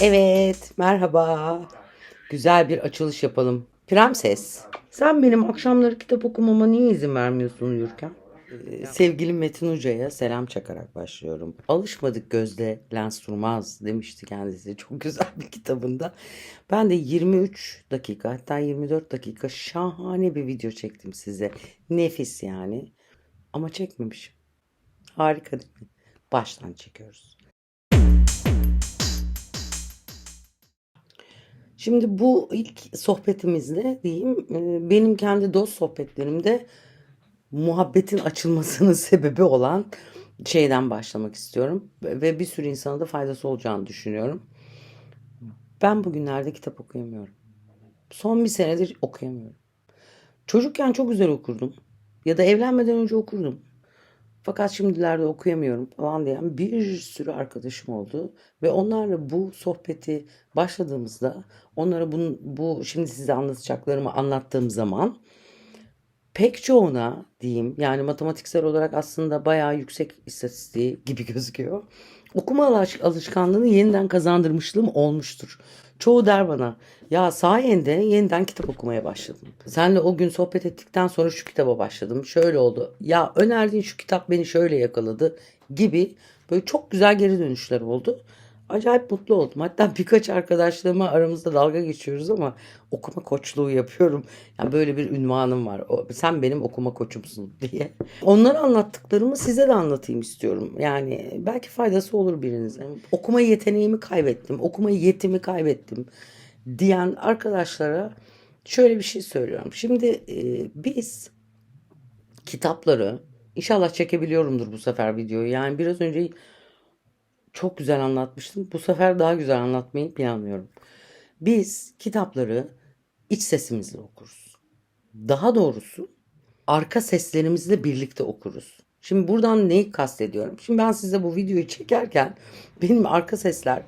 Evet, merhaba. Güzel bir açılış yapalım. Prenses, sen benim akşamları kitap okumama niye izin vermiyorsun uyurken? Ee, Sevgili Metin Hoca'ya selam çakarak başlıyorum. Alışmadık gözle lens durmaz demişti kendisi çok güzel bir kitabında. Ben de 23 dakika hatta 24 dakika şahane bir video çektim size. Nefis yani. Ama çekmemişim. Harika değil mi? Baştan çekiyoruz. Şimdi bu ilk sohbetimizde diyeyim e, benim kendi dost sohbetlerimde muhabbetin açılmasının sebebi olan şeyden başlamak istiyorum. Ve bir sürü insana da faydası olacağını düşünüyorum. Ben bugünlerde kitap okuyamıyorum. Son bir senedir okuyamıyorum. Çocukken çok güzel okurdum. Ya da evlenmeden önce okurdum. Fakat şimdilerde okuyamıyorum falan diyen bir sürü arkadaşım oldu. Ve onlarla bu sohbeti başladığımızda onlara bunu, bu şimdi size anlatacaklarımı anlattığım zaman pek çoğuna diyeyim yani matematiksel olarak aslında bayağı yüksek istatistiği gibi gözüküyor. Okuma alış- alışkanlığını yeniden kazandırmışlığım olmuştur. Çoğu der bana ya sayende yeniden kitap okumaya başladım. Senle o gün sohbet ettikten sonra şu kitaba başladım. Şöyle oldu. Ya önerdiğin şu kitap beni şöyle yakaladı gibi böyle çok güzel geri dönüşler oldu. Acayip mutlu oldum. Hatta birkaç arkadaşlarıma aramızda dalga geçiyoruz ama okuma koçluğu yapıyorum. Yani böyle bir ünvanım var. O, sen benim okuma koçumsun diye. Onları anlattıklarımı size de anlatayım istiyorum. Yani belki faydası olur birinize. Okuma yeteneğimi kaybettim. Okuma yetimi kaybettim diyen arkadaşlara şöyle bir şey söylüyorum. Şimdi e, biz kitapları inşallah çekebiliyorumdur bu sefer videoyu. Yani biraz önce çok güzel anlatmıştım. Bu sefer daha güzel anlatmayı planlıyorum. Biz kitapları iç sesimizle okuruz. Daha doğrusu arka seslerimizle birlikte okuruz. Şimdi buradan neyi kastediyorum? Şimdi ben size bu videoyu çekerken benim arka sesler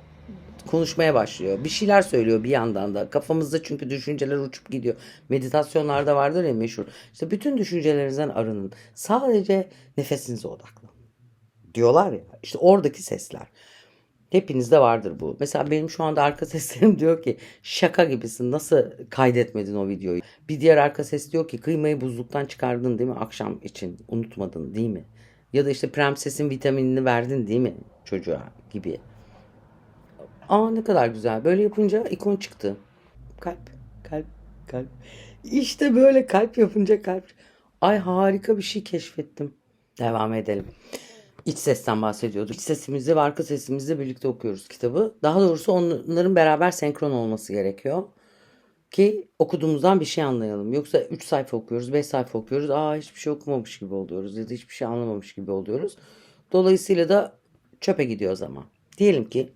konuşmaya başlıyor. Bir şeyler söylüyor bir yandan da. Kafamızda çünkü düşünceler uçup gidiyor. Meditasyonlarda vardır ya meşhur. İşte bütün düşüncelerinizden arının. Sadece nefesinize odaklanın diyorlar ya. İşte oradaki sesler. Hepinizde vardır bu. Mesela benim şu anda arka seslerim diyor ki şaka gibisin nasıl kaydetmedin o videoyu. Bir diğer arka ses diyor ki kıymayı buzluktan çıkardın değil mi akşam için unutmadın değil mi? Ya da işte prensesin vitaminini verdin değil mi çocuğa gibi. Aa ne kadar güzel. Böyle yapınca ikon çıktı. Kalp, kalp, kalp. İşte böyle kalp yapınca kalp. Ay harika bir şey keşfettim. Devam edelim. İç sesten bahsediyorduk. İç sesimizle ve arka sesimizle birlikte okuyoruz kitabı. Daha doğrusu onların beraber senkron olması gerekiyor. Ki okuduğumuzdan bir şey anlayalım. Yoksa 3 sayfa okuyoruz, 5 sayfa okuyoruz. Aa hiçbir şey okumamış gibi oluyoruz ya da hiçbir şey anlamamış gibi oluyoruz. Dolayısıyla da çöpe gidiyor zaman. Diyelim ki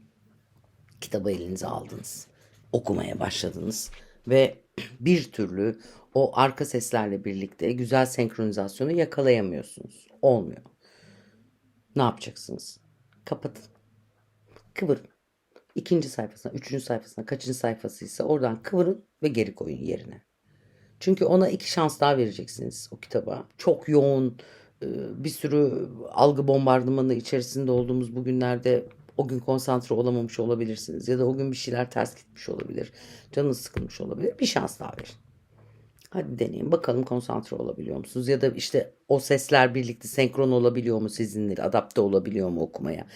kitabı elinize aldınız. Okumaya başladınız ve bir türlü o arka seslerle birlikte güzel senkronizasyonu yakalayamıyorsunuz. Olmuyor. Ne yapacaksınız? Kapatın. Kıvırın. İkinci sayfasına, üçüncü sayfasına, kaçıncı sayfasıysa oradan kıvırın ve geri koyun yerine. Çünkü ona iki şans daha vereceksiniz o kitaba. Çok yoğun e, bir sürü algı bombardımanı içerisinde olduğumuz bugünlerde o gün konsantre olamamış olabilirsiniz. Ya da o gün bir şeyler ters gitmiş olabilir. Canınız sıkılmış olabilir. Bir şans daha verin. Hadi deneyin bakalım konsantre olabiliyor musunuz? Ya da işte o sesler birlikte senkron olabiliyor mu sizinle? Adapte olabiliyor mu okumaya?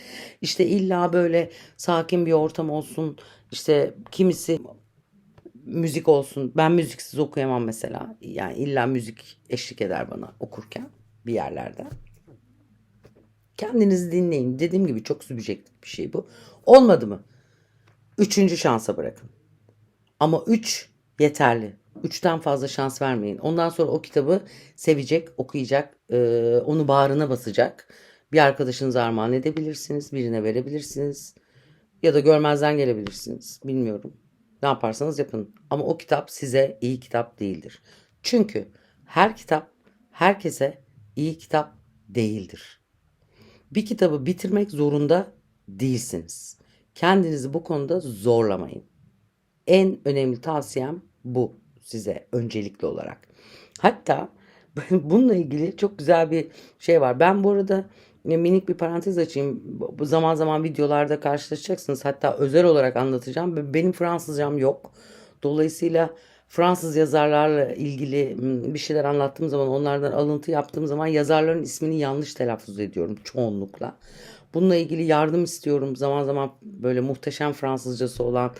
İşte illa böyle sakin bir ortam olsun. İşte kimisi müzik olsun. Ben müziksiz okuyamam mesela. Yani illa müzik eşlik eder bana okurken bir yerlerde. Kendinizi dinleyin. Dediğim gibi çok subjektif bir şey bu. Olmadı mı? Üçüncü şansa bırakın. Ama üç yeterli. Üçten fazla şans vermeyin. Ondan sonra o kitabı sevecek, okuyacak, e, onu bağrına basacak. Bir arkadaşınıza armağan edebilirsiniz, birine verebilirsiniz. Ya da görmezden gelebilirsiniz. Bilmiyorum. Ne yaparsanız yapın. Ama o kitap size iyi kitap değildir. Çünkü her kitap herkese iyi kitap değildir. Bir kitabı bitirmek zorunda değilsiniz. Kendinizi bu konuda zorlamayın. En önemli tavsiyem bu size öncelikli olarak. Hatta bununla ilgili çok güzel bir şey var. Ben bu arada Ya minik bir parantez açayım. Bu zaman zaman videolarda karşılaşacaksınız. Hatta özel olarak anlatacağım. Benim Fransızcam yok. Dolayısıyla Fransız yazarlarla ilgili bir şeyler anlattığım zaman onlardan alıntı yaptığım zaman yazarların ismini yanlış telaffuz ediyorum çoğunlukla. Bununla ilgili yardım istiyorum. Zaman zaman böyle muhteşem Fransızcası olan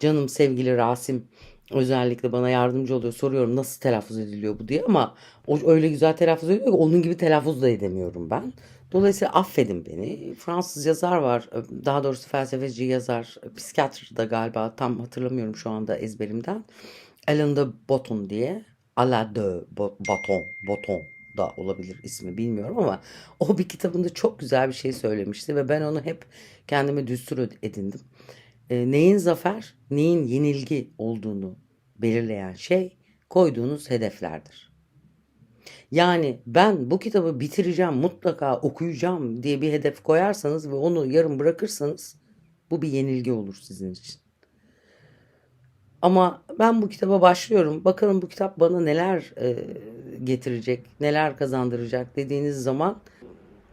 canım sevgili Rasim özellikle bana yardımcı oluyor. Soruyorum nasıl telaffuz ediliyor bu diye ama o öyle güzel telaffuz ediyor ki onun gibi telaffuz da edemiyorum ben. Dolayısıyla affedin beni. Fransız yazar var. Daha doğrusu felsefeci yazar. Psikiyatr da galiba tam hatırlamıyorum şu anda ezberimden. Alain de Botton diye. Alain de Bo- Botton. Botton da olabilir ismi bilmiyorum ama o bir kitabında çok güzel bir şey söylemişti ve ben onu hep kendime düstur edindim. E, neyin zafer, neyin yenilgi olduğunu belirleyen şey koyduğunuz hedeflerdir. Yani ben bu kitabı bitireceğim, mutlaka okuyacağım diye bir hedef koyarsanız ve onu yarım bırakırsanız bu bir yenilgi olur sizin için. Ama ben bu kitaba başlıyorum. Bakalım bu kitap bana neler e, getirecek, neler kazandıracak dediğiniz zaman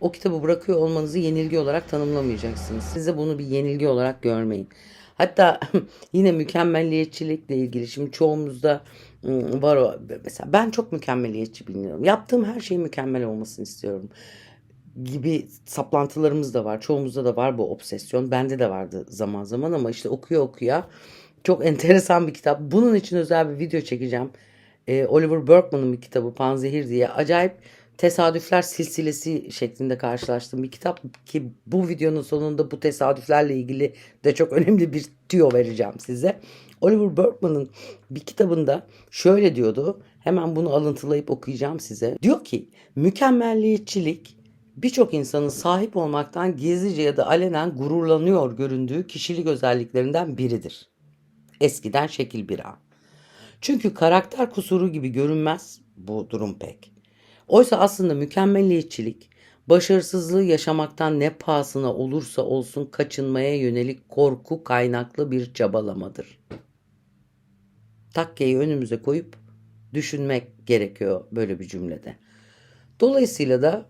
o kitabı bırakıyor olmanızı yenilgi olarak tanımlamayacaksınız. Size bunu bir yenilgi olarak görmeyin. Hatta yine mükemmelliyetçilikle ilgili şimdi çoğumuzda ım, var o mesela ben çok mükemmeliyetçi biliniyorum. Yaptığım her şeyin mükemmel olmasını istiyorum gibi saplantılarımız da var. Çoğumuzda da var bu obsesyon. Bende de vardı zaman zaman ama işte okuya okuya çok enteresan bir kitap. Bunun için özel bir video çekeceğim. Ee, Oliver Burkeman'ın bir kitabı Panzehir diye. Acayip tesadüfler silsilesi şeklinde karşılaştığım bir kitap ki bu videonun sonunda bu tesadüflerle ilgili de çok önemli bir tüyo vereceğim size. Oliver Burkeman'ın bir kitabında şöyle diyordu. Hemen bunu alıntılayıp okuyacağım size. Diyor ki mükemmelliyetçilik birçok insanın sahip olmaktan gizlice ya da alenen gururlanıyor göründüğü kişilik özelliklerinden biridir. Eskiden şekil bir ağ. Çünkü karakter kusuru gibi görünmez bu durum pek. Oysa aslında mükemmelliyetçilik, başarısızlığı yaşamaktan ne pahasına olursa olsun kaçınmaya yönelik korku kaynaklı bir çabalamadır. Takkeyi önümüze koyup düşünmek gerekiyor böyle bir cümlede. Dolayısıyla da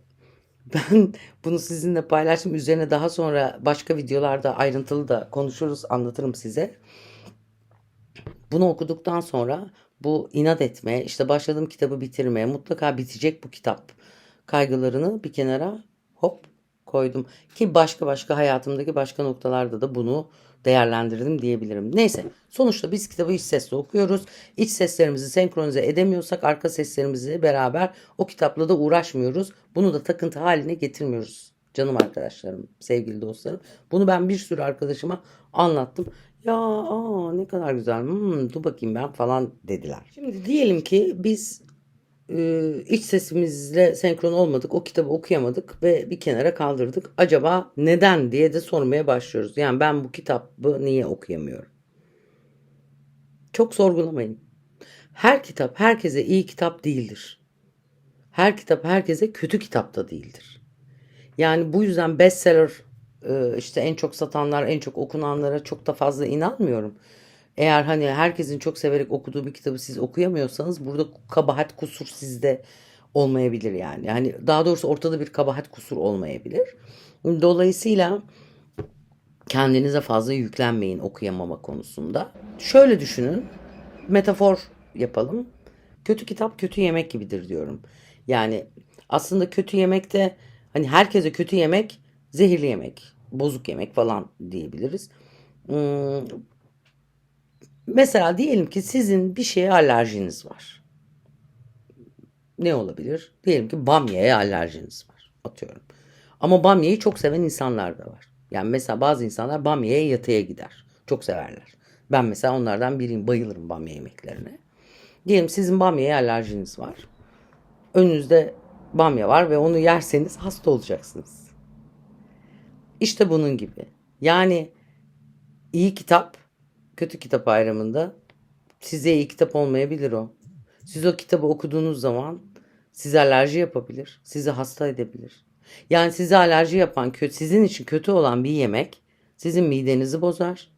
ben bunu sizinle paylaştım. Üzerine daha sonra başka videolarda ayrıntılı da konuşuruz, anlatırım size. Bunu okuduktan sonra bu inat etme, işte başladığım kitabı bitirmeye, mutlaka bitecek bu kitap kaygılarını bir kenara hop koydum. Ki başka başka hayatımdaki başka noktalarda da bunu değerlendirdim diyebilirim. Neyse sonuçta biz kitabı iç sesle okuyoruz. İç seslerimizi senkronize edemiyorsak arka seslerimizi beraber o kitapla da uğraşmıyoruz. Bunu da takıntı haline getirmiyoruz. Canım arkadaşlarım, sevgili dostlarım. Bunu ben bir sürü arkadaşıma anlattım. Ya aa, ne kadar güzel. Hmm, dur bakayım ben falan dediler. Şimdi diyelim ki biz e, iç sesimizle senkron olmadık. O kitabı okuyamadık ve bir kenara kaldırdık. Acaba neden diye de sormaya başlıyoruz. Yani ben bu kitabı niye okuyamıyorum? Çok sorgulamayın. Her kitap herkese iyi kitap değildir. Her kitap herkese kötü kitap da değildir. Yani bu yüzden bestseller işte en çok satanlar, en çok okunanlara çok da fazla inanmıyorum. Eğer hani herkesin çok severek okuduğu bir kitabı siz okuyamıyorsanız burada kabahat kusur sizde olmayabilir yani. Yani daha doğrusu ortada bir kabahat kusur olmayabilir. Dolayısıyla kendinize fazla yüklenmeyin okuyamama konusunda. Şöyle düşünün. Metafor yapalım. Kötü kitap kötü yemek gibidir diyorum. Yani aslında kötü yemek de hani herkese kötü yemek zehirli yemek, bozuk yemek falan diyebiliriz. Hmm, Mesela diyelim ki sizin bir şeye alerjiniz var. Ne olabilir? Diyelim ki bamyaya alerjiniz var. Atıyorum. Ama bamyayı çok seven insanlar da var. Yani mesela bazı insanlar bamyaya yatıya gider. Çok severler. Ben mesela onlardan biriyim. Bayılırım bamya yemeklerine. Diyelim sizin bamyaya alerjiniz var. Önünüzde bamya var ve onu yerseniz hasta olacaksınız. İşte bunun gibi. Yani iyi kitap, kötü kitap ayrımında size iyi kitap olmayabilir o. Siz o kitabı okuduğunuz zaman size alerji yapabilir, sizi hasta edebilir. Yani size alerji yapan, sizin için kötü olan bir yemek sizin midenizi bozar.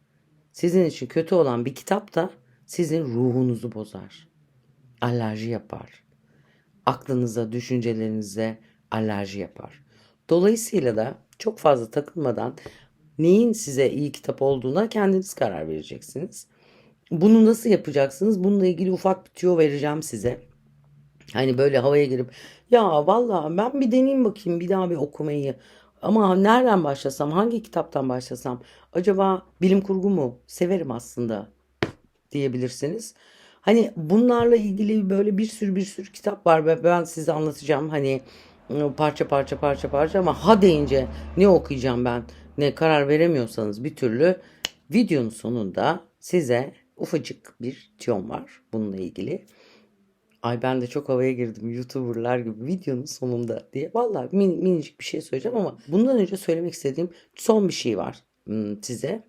Sizin için kötü olan bir kitap da sizin ruhunuzu bozar. Alerji yapar. Aklınıza, düşüncelerinize alerji yapar. Dolayısıyla da çok fazla takılmadan neyin size iyi kitap olduğuna kendiniz karar vereceksiniz. Bunu nasıl yapacaksınız? Bununla ilgili ufak bir tüyo vereceğim size. Hani böyle havaya girip ya vallahi ben bir deneyeyim bakayım bir daha bir okumayı. Ama nereden başlasam, hangi kitaptan başlasam? Acaba bilim kurgu mu? Severim aslında diyebilirsiniz. Hani bunlarla ilgili böyle bir sürü bir sürü kitap var ve ben size anlatacağım hani parça parça parça parça ama ha deyince ne okuyacağım ben ne karar veremiyorsanız bir türlü videonun sonunda size ufacık bir tüyom var bununla ilgili. Ay ben de çok havaya girdim YouTuber'lar gibi videonun sonunda diye. Vallahi min, minicik bir şey söyleyeceğim ama bundan önce söylemek istediğim son bir şey var hmm, size.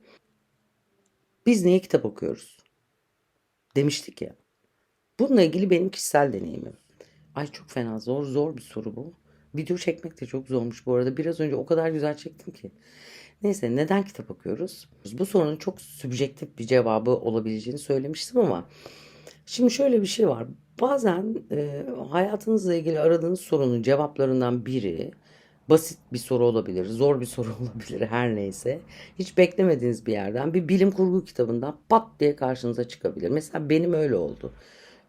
Biz niye kitap okuyoruz? Demiştik ya. Bununla ilgili benim kişisel deneyimim. Ay çok fena zor zor bir soru bu. Video çekmek de çok zormuş bu arada. Biraz önce o kadar güzel çektim ki. Neyse neden kitap okuyoruz? Bu sorunun çok sübjektif bir cevabı olabileceğini söylemiştim ama şimdi şöyle bir şey var. Bazen e, hayatınızla ilgili aradığınız sorunun cevaplarından biri basit bir soru olabilir, zor bir soru olabilir her neyse. Hiç beklemediğiniz bir yerden bir bilim kurgu kitabından pat diye karşınıza çıkabilir. Mesela benim öyle oldu.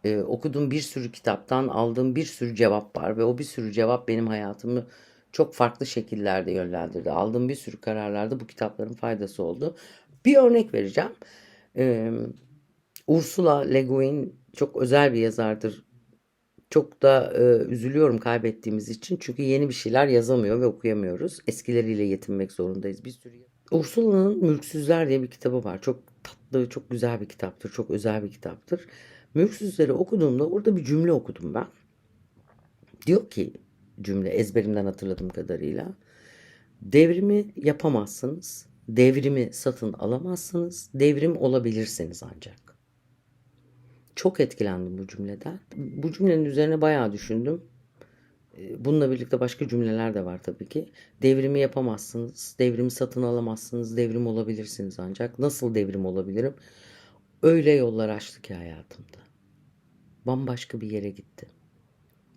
Ee, okuduğum bir sürü kitaptan aldığım bir sürü cevap var ve o bir sürü cevap benim hayatımı çok farklı şekillerde yönlendirdi. Aldığım bir sürü kararlarda bu kitapların faydası oldu. Bir örnek vereceğim. Ee, Ursula Le Guin çok özel bir yazardır. Çok da e, üzülüyorum kaybettiğimiz için. Çünkü yeni bir şeyler yazamıyor ve okuyamıyoruz. Eskileriyle yetinmek zorundayız. Bir sürü Ursula'nın Mülksüzler diye bir kitabı var. Çok tatlı, çok güzel bir kitaptır. Çok özel bir kitaptır. Mülksüzleri okuduğumda orada bir cümle okudum ben. Diyor ki cümle ezberimden hatırladığım kadarıyla. Devrimi yapamazsınız. Devrimi satın alamazsınız. Devrim olabilirsiniz ancak. Çok etkilendim bu cümleden. Bu cümlenin üzerine bayağı düşündüm. Ee, Bununla birlikte başka cümleler de var tabii ki. Devrimi yapamazsınız, devrimi satın alamazsınız, devrim olabilirsiniz ancak. Nasıl devrim olabilirim? Öyle yollar açtı ki hayatımda. Bambaşka bir yere gitti.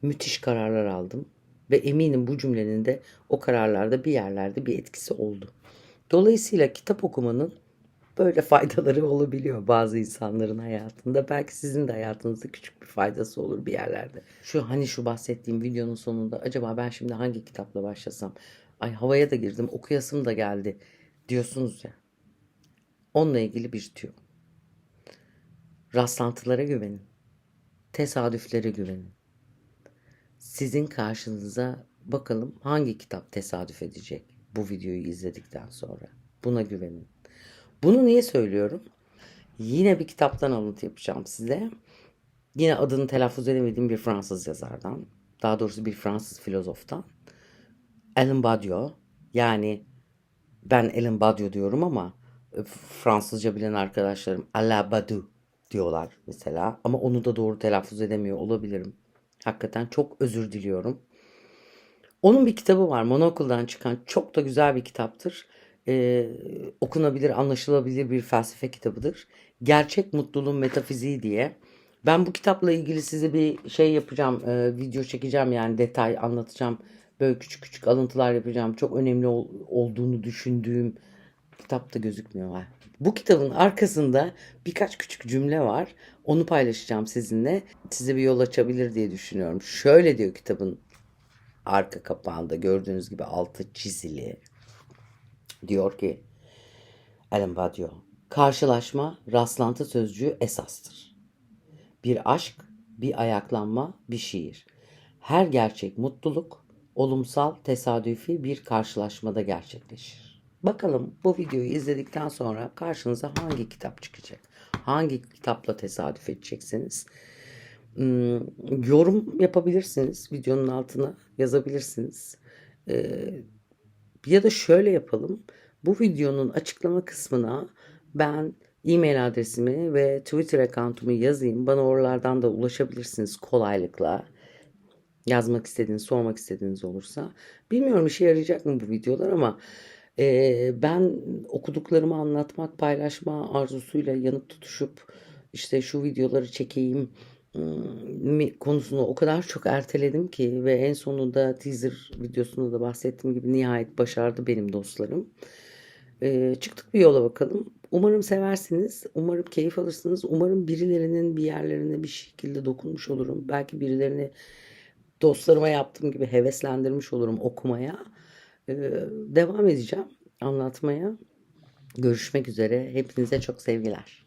Müthiş kararlar aldım ve eminim bu cümlenin de o kararlarda bir yerlerde bir etkisi oldu. Dolayısıyla kitap okumanın böyle faydaları olabiliyor bazı insanların hayatında. Belki sizin de hayatınızda küçük bir faydası olur bir yerlerde. Şu hani şu bahsettiğim videonun sonunda acaba ben şimdi hangi kitapla başlasam? Ay havaya da girdim, okuyasım da geldi diyorsunuz ya. Onunla ilgili bir tüyo. Rastlantılara güvenin. Tesadüflere güvenin. Sizin karşınıza bakalım hangi kitap tesadüf edecek bu videoyu izledikten sonra. Buna güvenin. Bunu niye söylüyorum? Yine bir kitaptan alıntı yapacağım size. Yine adını telaffuz edemediğim bir Fransız yazardan. Daha doğrusu bir Fransız filozoftan. Alain Badiou. Yani ben Alain Badiou diyorum ama Fransızca bilen arkadaşlarım Alain Badiou diyorlar mesela. Ama onu da doğru telaffuz edemiyor olabilirim. Hakikaten çok özür diliyorum. Onun bir kitabı var. Monokul'dan çıkan çok da güzel bir kitaptır. Ee, okunabilir, anlaşılabilir bir felsefe kitabıdır. Gerçek Mutluluğun Metafiziği diye. Ben bu kitapla ilgili size bir şey yapacağım, e, video çekeceğim yani detay anlatacağım. Böyle küçük küçük alıntılar yapacağım. Çok önemli ol- olduğunu düşündüğüm kitapta gözükmüyor. Bu kitabın arkasında birkaç küçük cümle var. Onu paylaşacağım sizinle. Size bir yol açabilir diye düşünüyorum. Şöyle diyor kitabın arka kapağında gördüğünüz gibi altı çizili. Diyor ki Alain Badiou, karşılaşma rastlantı sözcüğü esastır. Bir aşk, bir ayaklanma, bir şiir. Her gerçek mutluluk olumsal tesadüfi bir karşılaşmada gerçekleşir. Bakalım bu videoyu izledikten sonra karşınıza hangi kitap çıkacak? Hangi kitapla tesadüf edeceksiniz? Hmm, yorum yapabilirsiniz. Videonun altına yazabilirsiniz. Ee, ya da şöyle yapalım. Bu videonun açıklama kısmına ben e-mail adresimi ve Twitter account'umu yazayım. Bana oralardan da ulaşabilirsiniz kolaylıkla. Yazmak istediğiniz, sormak istediğiniz olursa. Bilmiyorum işe yarayacak mı bu videolar ama e, ben okuduklarımı anlatmak, paylaşma arzusuyla yanıp tutuşup işte şu videoları çekeyim, konusunu o kadar çok erteledim ki ve en sonunda teaser videosunda da bahsettiğim gibi nihayet başardı benim dostlarım. Ee, çıktık bir yola bakalım. Umarım seversiniz. Umarım keyif alırsınız. Umarım birilerinin bir yerlerine bir şekilde dokunmuş olurum. Belki birilerini dostlarıma yaptığım gibi heveslendirmiş olurum okumaya. Ee, devam edeceğim anlatmaya. Görüşmek üzere. Hepinize çok sevgiler.